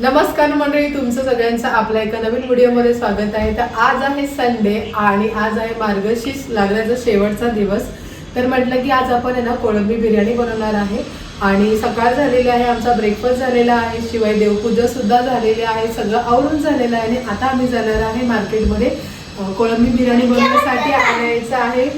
नमस्कार मंडळी तुमचं सगळ्यांचं आपल्या एका नवीन व्हिडिओमध्ये स्वागत आहे. तर आज आहे संडे आणि आज आहे मार्गशीर्ष लागण्याचा शेवटचा दिवस. तर म्हटलं की आज आपण आहे ना कोळंबी बिर्याणी बनवणार आहे. आणि सकाळ झालेली आहे आमचा ब्रेकफास्ट झालेला आहे शिवाय देवपूजासुद्धा झालेली आहे सगळं आवरून झालेलं आहे आणि आता आम्ही जाणार आहे मार्केटमध्ये. कोळंबी बिर्याणी बनवण्यासाठी आणायचं आहे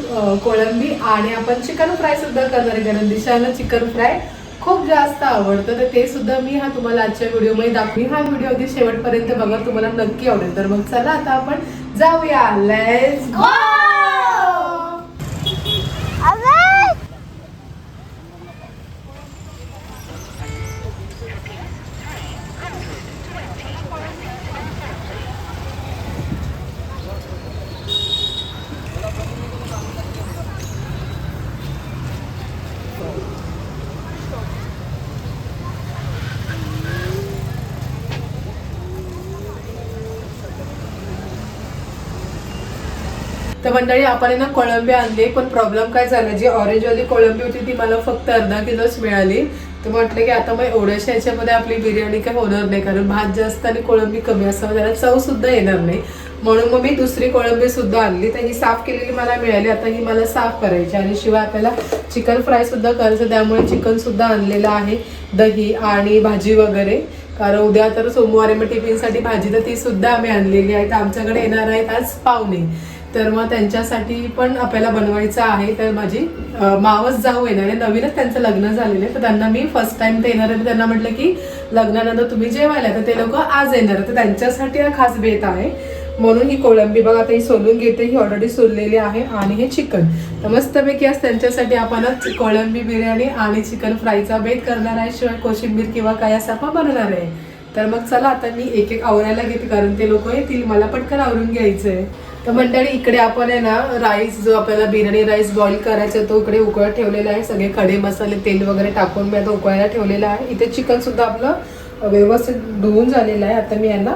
कोळंबी आणि आपण चिकन फ्रायसुद्धा करणार आहे. कारण दिशाला चिकन फ्राय खूप जास्त आवडतं. तर ते सुद्धा मी हा तुम्हाला आजच्या व्हिडिओमध्ये दाखवी हा व्हिडिओ अगदी शेवटपर्यंत बघा तुम्हाला नक्की आवडेल. तर मग चला आता आपण जाऊया. लेट्स गो तर मंडळी आपण आहे ना कोळंबी आणली पण प्रॉब्लेम काय झाला जी ऑरेंजवाली कोळंबी होती ती मला फक्त अर्धा किलोच मिळाली. तर म्हटलं की आता मग एवढ्याशा ह्याच्यामध्ये आपली बिर्याणी काय होणार नाही कारण भात जास्त आणि कोळंबी कमी असं त्याला चव सुद्धा येणार नाही. म्हणून मग मी दुसरी कोळंबी सुद्धा आणली तर ही साफ केलेली मला मिळाली आता ही मला साफ करायची आणि शिवाय आपल्याला चिकन फ्राय सुद्धा करायचं त्यामुळे चिकन सुद्धा आणलेलं आहे दही आणि भाजी वगैरे. कारण उद्या तर सोमवारी मग टिफिनसाठी भाजी तर ती सुद्धा आम्ही आणलेली आहे. तर आमच्याकडे येणार आहेत आज पाहुणे तर मग त्यांच्यासाठी पण आपल्याला बनवायचं आहे. तर माझी मावस जाऊ येणार आहे. नवीनच त्यांचं लग्न झालेलं आहे. तर त्यांना मी फर्स्ट टाइम ते येणार आहे. तर त्यांना म्हटलं की लग्नानंतर तुम्ही जेवायला तर ते लोक आज येणार आहे तर त्यांच्यासाठी हा खास बेत आहे. म्हणून ही कोळंबी बघा आता ही सोलून घेते. ही ऑलरेडी सोललेली आहे. आणि हे चिकन तर मस्तपैकी आज त्यांच्यासाठी आपण कोळंबी बिर्याणी आणि चिकन फ्रायचा बेत करणार आहे. शिवाय कोशिंबीर किंवा काय असं आपण बनवणार आहे. तर मग चला आता मी एक एक आवरायला घेते. कारण ते लोक येतील. मला पटकन आवरून घ्यायचं आहे तर मंडळी इकडे आपण आहे ना राईस जो आपल्याला बिर्याणी राईस बॉईल करायचा तो इकडे उकळत ठेवलेला आहे. सगळे खडे मसाले तेल वगैरे टाकून मी आता उकळायला ठेवलेला आहे. इथे चिकन सुद्धा आपलं व्यवस्थित धुवून झालेलं आहे. आता मी यांना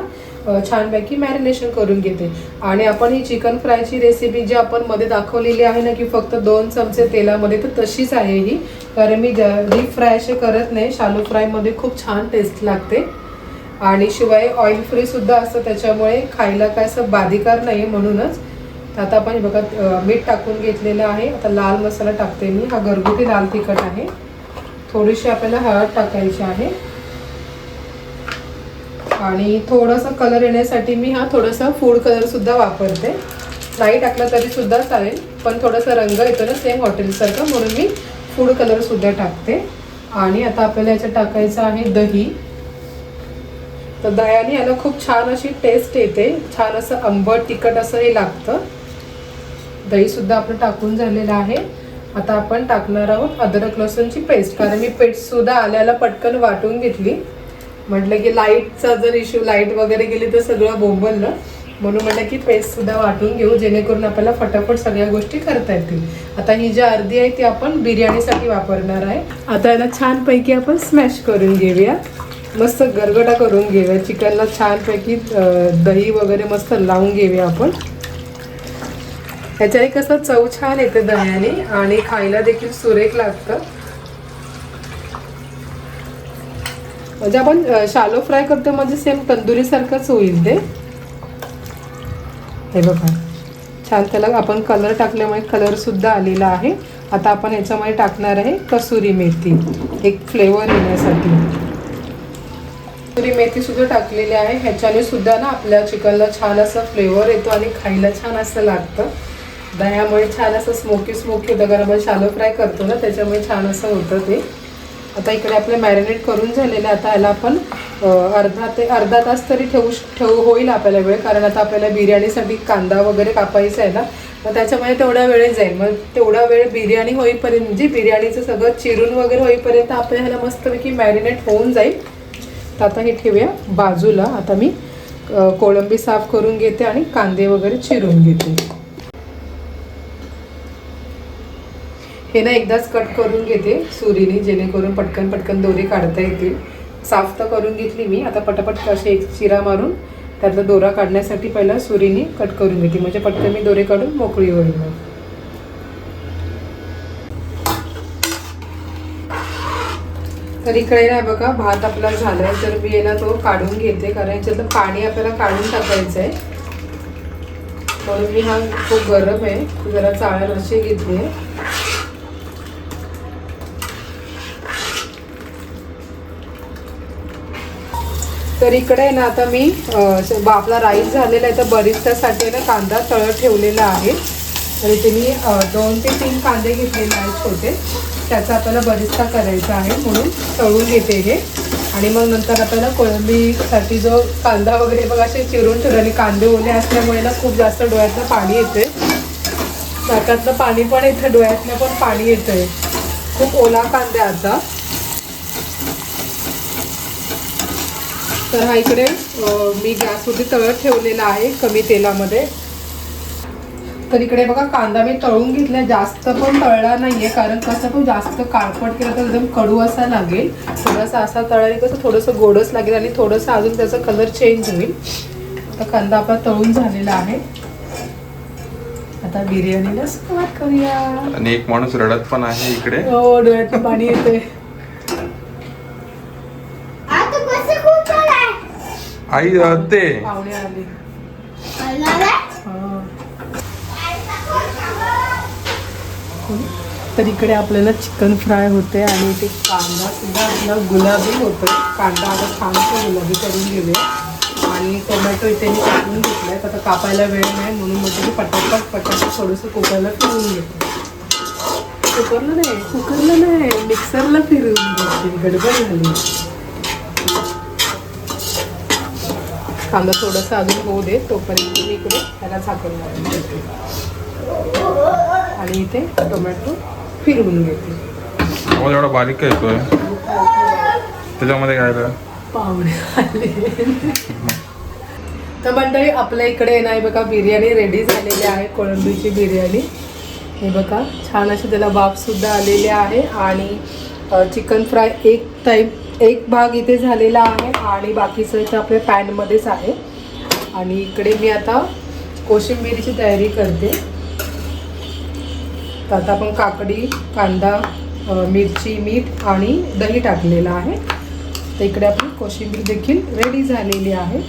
छानपैकी मॅरिनेशन करून घेते. आणि आपण ही चिकन फ्रायची रेसिपी जी आपण मध्ये दाखवलेली आहे ना की फक्त दोन चमचे तेलामध्ये तर तशीच आहे ही. कारण मी डीप फ्राय असे करत नाही. शालो फ्रायमध्ये खूप छान टेस्ट लागते. आणि शिवाय ऑइल फ्री सुद्धा असतं त्याच्यामुळे खायला काय असं बाधिकार नाही म्हणूनच. तर आता आपण बघा मीठ टाकून घेतलेलं आहे. आता लाल मसाला टाकते मी. हा घरगुती लाल तिखट आहे. थोडीशी आपल्याला हळद टाकायची आहे. आणि थोडंसं कलर येण्यासाठी मी हा थोडासा फूड कलर सुद्धा वापरते. नाही टाकला तरी सुद्धा चालेल पण थोडासा रंग येतो ना सेम हॉटेलसारखं म्हणून मी फूड कलर सुद्धा टाकते. आणि आता आपल्याला याच्यात टाकायचं आहे दही. तर दह्याने याला खूप छान अशी टेस्ट येते. छान असं आंबट तिखट असं हे लागतं. दही सुद्धा आपलं टाकून झालेलं आहे. आता आपण टाकणार आहोत अद्रक लसूणची पेस्ट कारण मी पेस्टसुद्धा आल्याला पटकन वाटून घेतली. म्हटलं की लाईटचा जर इश्यू लाइट वगैरे गेली तर सगळं बोंबललं. म्हणून म्हटलं की पेस्ट सुद्धा वाटून घेऊ जेणेकरून आपल्याला फटाफट सगळ्या गोष्टी करता येतील. आता ही जी अर्धी आहे ती आपण बिर्याणीसाठी वापरणार आहे. आता याला छानपैकी आपण स्मॅश करून घेऊया. मस्त गरगटा करून घेऊया. चिकनला छानपैकी दही वगैरे मस्त लावून घेऊया आपण. ह्याच्याने कसं चव छान येते दह्याने आणि खायला देखील सुरेख लागतं. म्हणजे आपण शालो फ्राय करतो म्हणजे सेम तंदुरीसारखंच होईल ते. हे बघा. छान त्याला आपण कलर टाकल्यामुळे कलरसुद्धा आलेला आहे. आता आपण याच्यामध्ये टाकणार आहे कसुरी मेथी. एक फ्लेवर येण्यासाठी. मेथी सुद्धा टाकलेली आहे. ह्याच्याने सुद्धा ना आपल्या चिकनला छान असं फ्लेवर येतो आणि खायला छान असं लागतं. दह्यामुळे छान असं स्मोकी स्मोकी होतं. कारण आपण शालो फ्राय करतो ना त्याच्यामुळे छान असं होतं ते. आता इकडे आपलं मॅरिनेट करून झालेलं. आहे आता याला आपण अर्धा ते अर्धा तास तरी ठेवू ठेवू होईल आपल्याला वेळ. कारण आता आपल्याला बिर्याणीसाठी कांदा वगैरे कापायचा आहे ना मग त्याच्यामुळे तेवढा वेळ जाईल. मग तेवढा वेळ बिर्याणी होईपर्यंत म्हणजे बिर्याणीचं सगळं चिरून वगैरे होईपर्यंत आपल्या ह्याला मस्तपैकी मॅरिनेट होऊन जाईल. तर आता हे ठेवूया. बाजूला आता मी कोळंबी साफ करून घेते आणि कांदे वगैरे चिरून घेते. हे ना एकदाच कट करून घेते सुरीने जेणेकरून पटकन पटकन दोरे काढता येतील. साफ तर करून घेतली मी. आता पटापट असे एक चिरा मारून त्यातला दोरा काढण्यासाठी पहिला सुरीने कट करून घेते. म्हणजे पटकन मी दोरे काढून मोकळी होईल तर इकडे नाही बघा भात आपला झालाय तर मी याला तो काढून घेते कारण याच्यातलं पाणी आपल्याला काढून टाकायचं आहे म्हणून मी हा खूप गरम आहे जरा चाळण अशी घेतली तर इकडे आहे ना आता मी बा- आपला राईस झालेला आहे तर बरिस्तासाठी ना कांदा तळत ठेवलेला आहे. तर इथे मी दोन ते तीन कांदे घेतलेले आहेत छोटे. त्याचा आपल्याला बरिस्ता करायचा आहे म्हणून तळून घेते हे. आणि मग नंतर आपल्याला कोळंबीसाठी जो कांदा वगैरे बघा असे चिरून ठेवले आणि कांदे ओले असल्यामुळे ना खूप जास्त डोळ्यातलं पाणी येते नाकातलं पाणी पण येतं डोळ्यातलं पण पाणी येतंय. खूप ओला कांदा आता. तर हा इकडे मी गॅसवरती तळत ठेवलेला आहे कमी तेलामध्ये. तर इकडे बघा कांदा मी तळून घेतला जास्त पण तळला नाहीये कारण कसं तो जास्त काळपट केला तर एकदम कडू असा लागेल. थोडासा असा तळाने कसं थोडंसं गोडच लागेल आणि थोडंसं अजून त्याचा कलर चेंज होईल. आता कांदा आपला तळून झालेला आहे. आता बिर्याणीला सुरुवात करूया. आणि एक माणूस रडत पण आहे इकडे. हो डोळ्यात पाणी येते आता कसं खूप आहे आई रडते पाहुणे आले. आला तर इकडे आपल्याला चिकन फ्राय होते आणि ते कांदा सुद्धा आपला गुलाबी होतोय. कांदा आता छानसं गुलाबी करून घेऊया. आणि टोमॅटो इथे मी कापून आहे आता कापायला वेळ नाही म्हणून मग मी पटापट पटापट थोडंसं कुकरला फिरून घेते. कुकरला नाही कुकरला नाही मिक्सरला फिरून घेते. गडबड झाली. कांदा थोडासा अजून होऊ दे तोपर्यंत मी इकडे त्याला झाकण लावून घेते. आणि इथे टोमॅटो फिरवून घेते. आवाज एवढा बारीक येतोय त्याच्यामध्ये काय? पाहुणे तर मंडळी आपल्या इकडे नाही बघा बिर्याणी रेडी झालेली आहे कोळंबीची बिर्याणी. हे बघा छान अशी त्याला वाफसुद्धा आलेले आहे आणि चिकन फ्राय एक टाईप एक भाग इथे झालेला आहे आणि बाकीचं इथं आपल्या पॅनमध्येच आहे. आणि इकडे मी आता कोशिंबिरीची तयारी करते. तर आता आपण काकडी कांदा मिरची मीठ आणि दही टाकलेलं आहे. तर इकडे आपली कोशिंबीर देखील रेडी झालेली आहे.